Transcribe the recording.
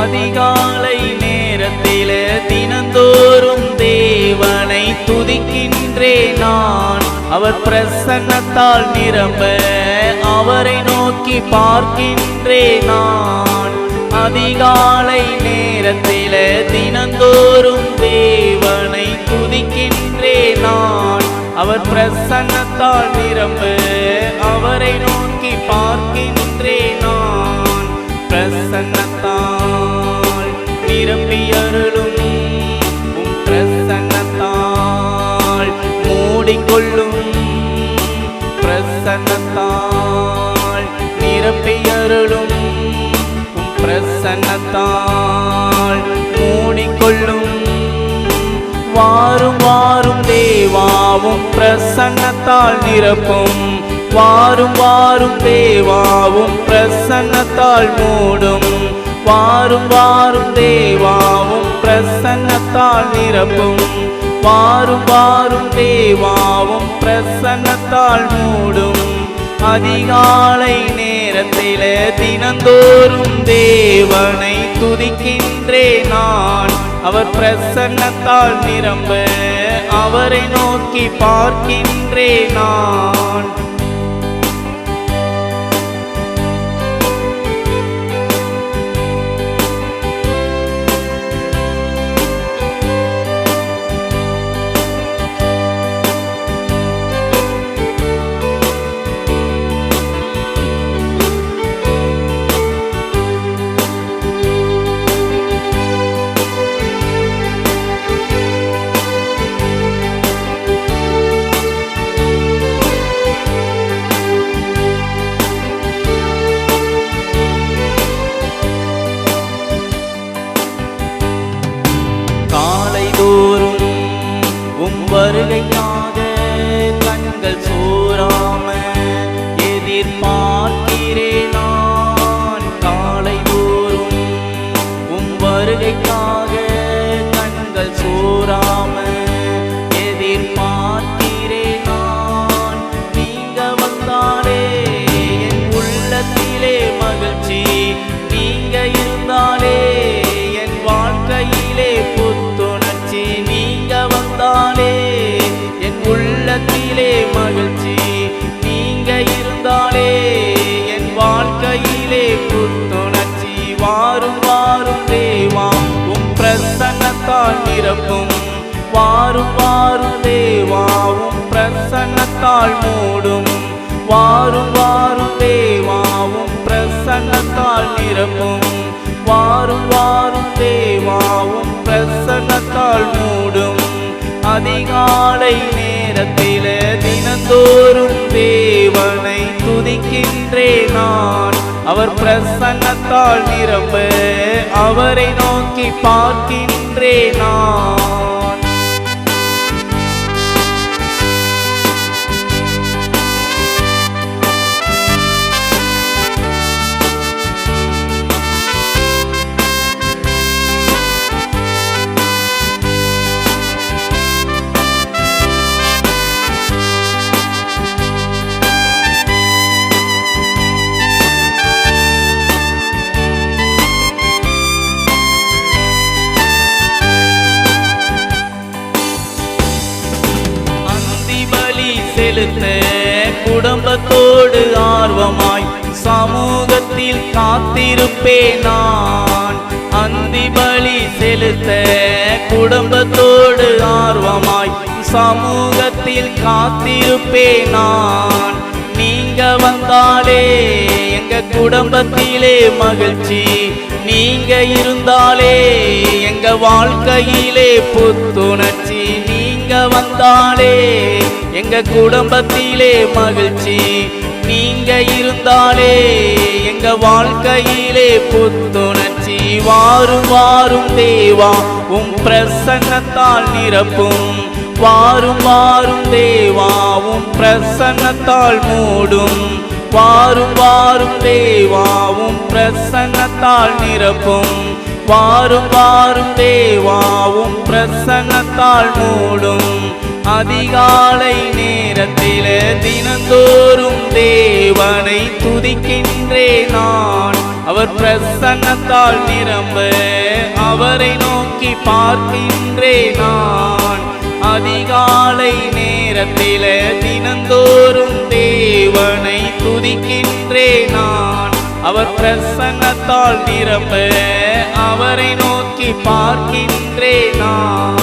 அதிகாலை நேரத்திலே தினந்தோறும் தேவனை துதிக்கின்றே நான். அவர் பிரசன்னத்தால் நிரம்ப அவரை நோக்கி பார்க்கின்றே நான். அதிகாலை நேரத்திலே தினந்தோறும் தேவனை துதிக்கின்றே நான். அவர் பிரசன்னத்தால் நிரம்ப நிரம்பி அருளும் உம் மூடிக்கொள்ளும். பிரசன்னத்தாள் நிரம்பியருளும் உம் பிரசன்னத்தாள் மூடிக்கொள்ளும். வாரும் வாரும் தேவாவும் பிரசன்னத்தால் நிரப்பும். வாரும் வாரும் தேவாவும் பிரசன்னத்தால் மூடும். வாரும் வாரும் தேவாவும் பிரசன்னத்தால் நிரப்பும். வாரும் வாரும் தேவாவும் பிரசன்னத்தால் மூடும். அதிகாலை நேரத்திலே தினந்தோறும் தேவனை துதிக்கின்றே நான். அவர் பிரசன்னத்தால் நிரம்ப அவரை நோக்கி பார்க்கின்றே நான். வருகையாக கண்கள் சூறாம எதிர்பார்க்கிறேன் நான் காலை தோறும் உம் வருகைக்காக கண்கள் சோராம வாழ்க்கையிலே மகிழ்ச்சி. நீங்க இருந்தாலே என் வாழ்க்கையிலே புத்துணர்ச்சி. வாரும் வாரும் தேவா உம் பிரசன்னத்தால் நிரப்பும். வாரும் வாரும் தேவா உம் பிரசன்னத்தால் மூடும். வாரும் வாரும் தேவா உம் பிரசன்னத்தால் நிரப்பும். வாரும் வாரும் தேவாவும் பிரசன்னத்தால் மூடும். அதிகாலை நேரத்திலே தினந்தோறும் தேவனை துதிக்கின்றே நான். அவர் பிரசன்னத்தால் நிரம்ப அவரை நோக்கி பார்க்கின்றே நான். குடும்பத்தோடு ஆர்வமாய் சமூகத்தில் காத்திருப்பேன் நான். அந்தி பலி செலுத்த குடும்பத்தோடு ஆர்வமாய் சமூகத்தில் காத்திருப்பேன் நான். நீங்க வந்தாலே எங்க குடும்பத்திலே மகிழ்ச்சி. நீங்க இருந்தாலே எங்க வாழ்க்கையிலே புத்துணர்ச்சி. வந்தாலே எங்க குடும்பத்திலே மகிழ்ச்சி. நீங்க இருந்தாலே எங்க வாழ்க்கையிலே புத்துணர்ச்சி. வாரும் வாரும் தேவா உம் பிரசன்னத்தால் நிரப்பும். வாரும் வாரும் தேவா உம் பிரசன்னத்தால் மூடும். வாரும் வாரும் தேவாவும் பிரசன்னத்தால் நிரப்பும். വാറും വാറും தேவாவும் பிரசன்னத்தால் மூடும். அதிகாலை நேரத்தில் தினந்தோறும் தேவனை துதிக்கின்றே நான். அவர் பிரசன்னத்தால் நிரம்ப அவரை நோக்கி பார்க்கின்றேன் நான். அதிகாலை நேரத்தில் தினந்தோறும் தேவனை துதிக்கின்றேன் நான். அவர் பிரசன்னத்தால் நிரம்ப அவரை நோக்கி பார்க்கின்றேன்? நான்